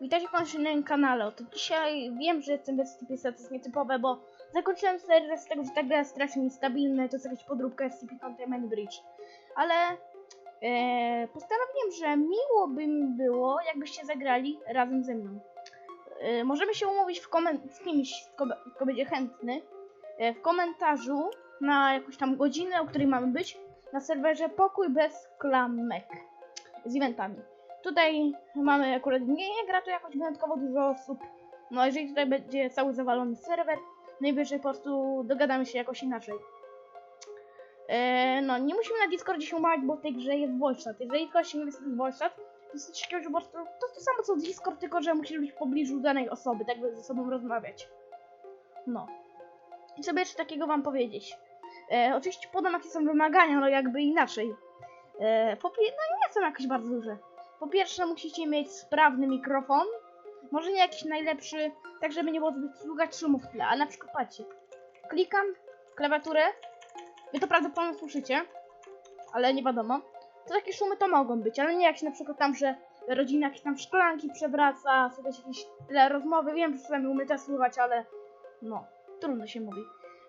Witajcie w kolejnym kanale. Oto dzisiaj wiem, że ten SCP to jest nietypowe, bo zakończyłem serię z tego, że ta gra jest strasznie niestabilna to jest jakaś podróbka SCP Containment Bridge. Ale e, postanowiłem, że miło by mi było, jakbyście zagrali razem ze mną. E, możemy się umówić w z kimś, kto, kto będzie chętny, e, w komentarzu na jakąś tam godzinę, o której mamy być, na serwerze Pokój bez klamek z eventami. Tutaj mamy akurat nie, nie gra tu jakoś wyjątkowo dużo osób. No jeżeli tutaj będzie cały zawalony serwer, najwyżej po prostu dogadamy się jakoś inaczej. Eee, no nie musimy na Discordzie się umawiać, bo w tej grze jest voice. Jeżeli ktoś nie jest voice to jest coś po prostu to to samo co Discord, tylko że musisz być w pobliżu danej osoby, tak by ze sobą rozmawiać. No. I sobie jeszcze takiego wam powiedzieć. E, oczywiście podam jakie są wymagania, no jakby inaczej. E, no nie są jakieś bardzo duże. Po pierwsze musicie mieć sprawny mikrofon. Może nie jakiś najlepszy, tak żeby nie było zbyt słuchać szumów w tle. A na przykład patrzcie. Klikam klawiaturę. Wy to prawdopodobnie słyszycie. Ale nie wiadomo. To takie szumy to mogą być, ale nie jak się na przykład tam, że rodzina jakieś tam szklanki przewraca, sobie jakieś tyle rozmowy. Wiem, że czasami umie też słuchać, ale no, trudno się mówi.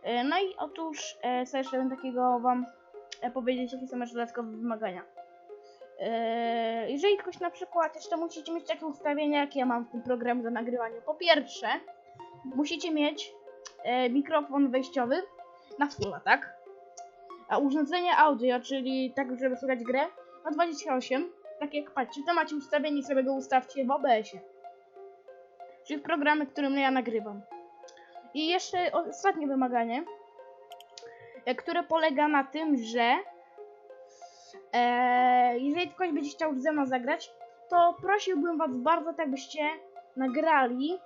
E, No i otóż e, chcę jeszcze takiego wam e, powiedzieć, jakie są jeszcze dodatkowe wymagania. Eee, jeżeli ktoś na przykład jeszcze musicie mieć takie ustawienia, jakie ja mam w tym programie do nagrywania. Po pierwsze, musicie mieć e, mikrofon wejściowy na fulla, tak? A urządzenie audio, czyli tak, żeby słuchać grę, na 28. Tak jak patrzcie, to macie ustawienie sobie go ustawcie w OBS-ie. Czyli w programie, którym ja nagrywam. I jeszcze ostatnie wymaganie, e, które polega na tym, że Eee, jeżeli ktoś będzie chciał ze mną zagrać, to prosiłbym was bardzo, tak byście nagrali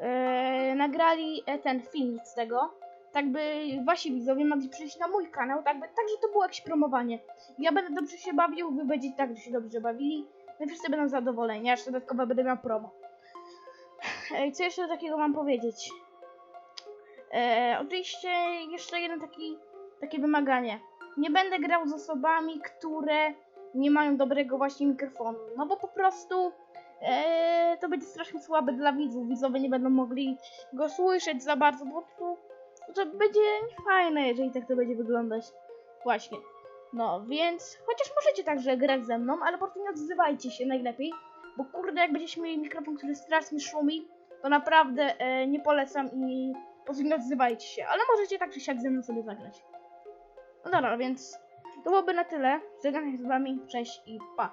eee, nagrali e, ten filmik z tego, tak by wasi widzowie mogli przyjść na mój kanał, tak by, tak, że to było jakieś promowanie. Ja będę dobrze się bawił, wy będziecie także się dobrze bawili, no i wszyscy będą zadowoleni, a jeszcze dodatkowo będę miał promo. Ej, co jeszcze takiego mam powiedzieć? Eee, oczywiście jeszcze jedno taki, takie wymaganie nie będę grał z osobami, które nie mają dobrego właśnie mikrofonu. No bo po prostu e, to będzie strasznie słabe dla widzów. Widzowie nie będą mogli go słyszeć za bardzo, bo to, to będzie niefajne, jeżeli tak to będzie wyglądać. Właśnie. No, więc chociaż możecie także grać ze mną, ale po prostu nie odzywajcie się najlepiej, bo kurde, jak będziecie mieli mikrofon, który strasznie szumi, to naprawdę e, nie polecam i po prostu nie odzywajcie się, ale możecie tak czy siak ze mną sobie zagrać. No dobra, więc to byłoby na tyle. Żegnam się z wami, cześć i pa.